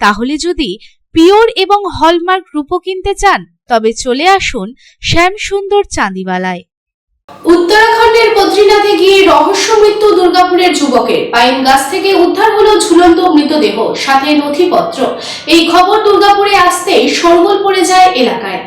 তাহলে যদি পিওর এবং হলমার্ক রূপো কিনতে চান, তবে চলে আসুন শ্যাম সুন্দর চাঁদিওয়ালায় উত্তরাখণ্ডের বদ্রীনাথে গিয়ে রহস্য মৃত্যু দুর্গাপুরের যুবকের। পাইন গাছ থেকে উদ্ধার হলো ঝুলন্ত মৃতদেহ, সাথে নথিপত্র। এই খবর দুর্গাপুরে আসতেই শোরগোল পড়ে যায় এলাকায়।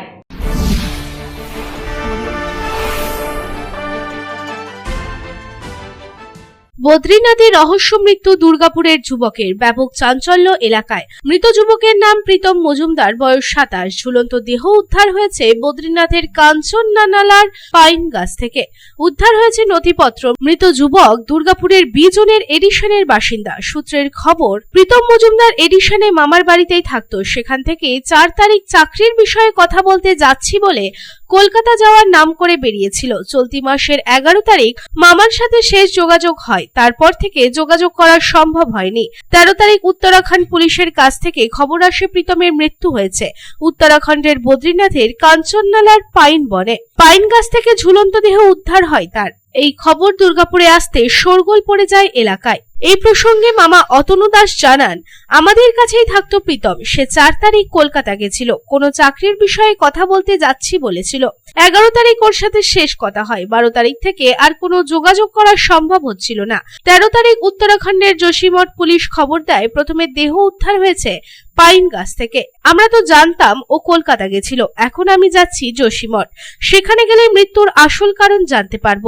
বদ্রীনাথে রহস্য মৃত্যু দুর্গাপুরের যুবকের ব্যাপক চাঞ্চল্য এলাকায়। মৃত যুবকের নাম প্রীতম মজুমদার, বয়স সাতাশ। ঝুলন্ত দেহ উদ্ধার হয়েছে বদ্রীনাথের কাঞ্চন নানালার পাইন গাছ থেকে। উদ্ধার হয়েছে নথিপত্র। মৃত যুবক দুর্গাপুরের বিজনের এডিশনের বাসিন্দা। সূত্রের খবর, প্রীতম মজুমদার এডিশনে মামার বাড়িতেই থাকতো। সেখান থেকে চার তারিখ চাকরির বিষয়ে কথা বলতে যাচ্ছি বলে কলকাতা যাওয়ার নাম করে বেরিয়েছিল। চলতি মাসের এগারো তারিখ মামার সাথে শেষ যোগাযোগ হয়। তারপর থেকে যোগাযোগ করা সম্ভব হয়নি। তেরো তারিখ উত্তরাখণ্ড পুলিশের কাছ থেকে খবর আসে প্রীতমের মৃত্যু হয়েছে। উত্তরাখণ্ডের বদ্রীনাথের কাঞ্চননালার পাইন বনে পাইন গাছ থেকে ঝুলন্ত দেহ উদ্ধার হয় তার। এই খবর দুর্গাপুরে আসতে শোরগোল পড়ে যায় এলাকায়। এই প্রসঙ্গে মামা অতনু দাস জানান, আমাদের কাছেই থাকতো প্রীতম। সে চার তারিখ কলকাতা গেছিল। কোনো চাকরির বিষয়ে কথা বলতে যাচ্ছি বলেছিল। এগারো তারিখ ওর সাথে শেষ কথা হয়। বারো তারিখ থেকে আর কোনো যোগাযোগ করা সম্ভব হচ্ছিল না। তেরো তারিখ উত্তরাখণ্ডের যোশীমঠ পুলিশ খবর দেয়, প্রথমে দেহ উদ্ধার হয়েছে পাইন গাছ থেকে। আমরা তো জানতাম ও কলকাতা গেছিল। এখন আমি যাচ্ছি যোশীমঠ সেখানে গেলে মৃত্যুর আসল কারণ জানতে পারব।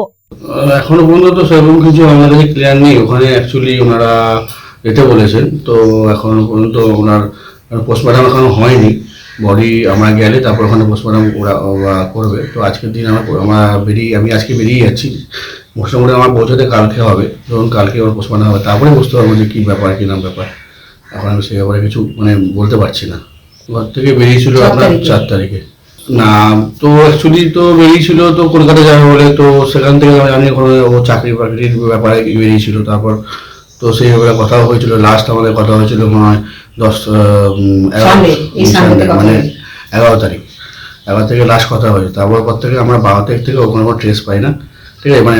এখনও পর্যন্ত তো সেরকম কিছু আমাদের কাছে ক্লিয়ার নেই। ওখানে অ্যাকচুয়ালি ওনারা যেতে বলেছেন। তো এখনও পর্যন্ত ওনার পোস্টমর্টম এখনও হয়নি। বডি আমরা গেলে তারপর ওখানে পোস্টমর্টম ওরা করবে। তো আজকের দিন আমার আমরা বেরিয়ে আমি আজকে বেরিয়ে যাচ্ছি। মোটামুটি আমার পৌঁছাতে কালকে হবে। ধরুন কালকে ওর পোস্টমর্টম হবে। তারপরে বুঝতে পারব যে কী ব্যাপার কী নাম ব্যাপার। এখন আমি সেই ব্যাপারে কিছু মানে বলতে পারছি না। ঘর থেকে বেরিয়েছিল আপনার চার তারিখে। না তো অ্যাকচুয়ালি তো বেরিয়েছিল তো কলকাতা যাবে বলে তো সেখান থেকে আমি জানি ও চাকরি বাকরির ব্যাপারে বেরিয়েছিল তারপর তো সেই ব্যাপারে কথা হয়েছিল লাস্ট আমাদের কথা হয়েছিল মনে হয় দশ মানে এগারো তারিখ। এগারো থেকে লাস্ট কথা হয়েছে তারপর পর থেকে আমরা বারো তারিখ থেকে ওখানে কোনো ট্রেস পাই না ঠিক আছে? মানে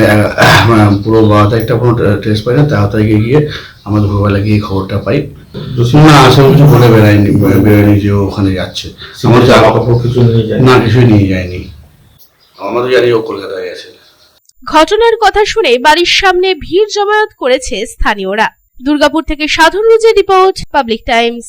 মানে পুরো বারো তারিখটা কোনো ট্রেস পাই না তেরো তারিখে গিয়ে আমরা দুপুরবেলা গিয়ে খবরটা পাই। না কিছু বলে বেড়ায়নি বেরোয়নি যে ওখানে যাচ্ছে। আমার আমার জামা কাপড় কিছু নিয়ে যায় না কিছুই নিয়ে যায়নি। আমাদের জানি ও কলকাতায় গেছে ঘটনার কথা শুনে বাড়ির সামনে ভিড় জমায়েত করেছে স্থানীয়রা। দুর্গাপুর থেকে সাধন রুজের রিপোর্ট পাবলিক টাইমস।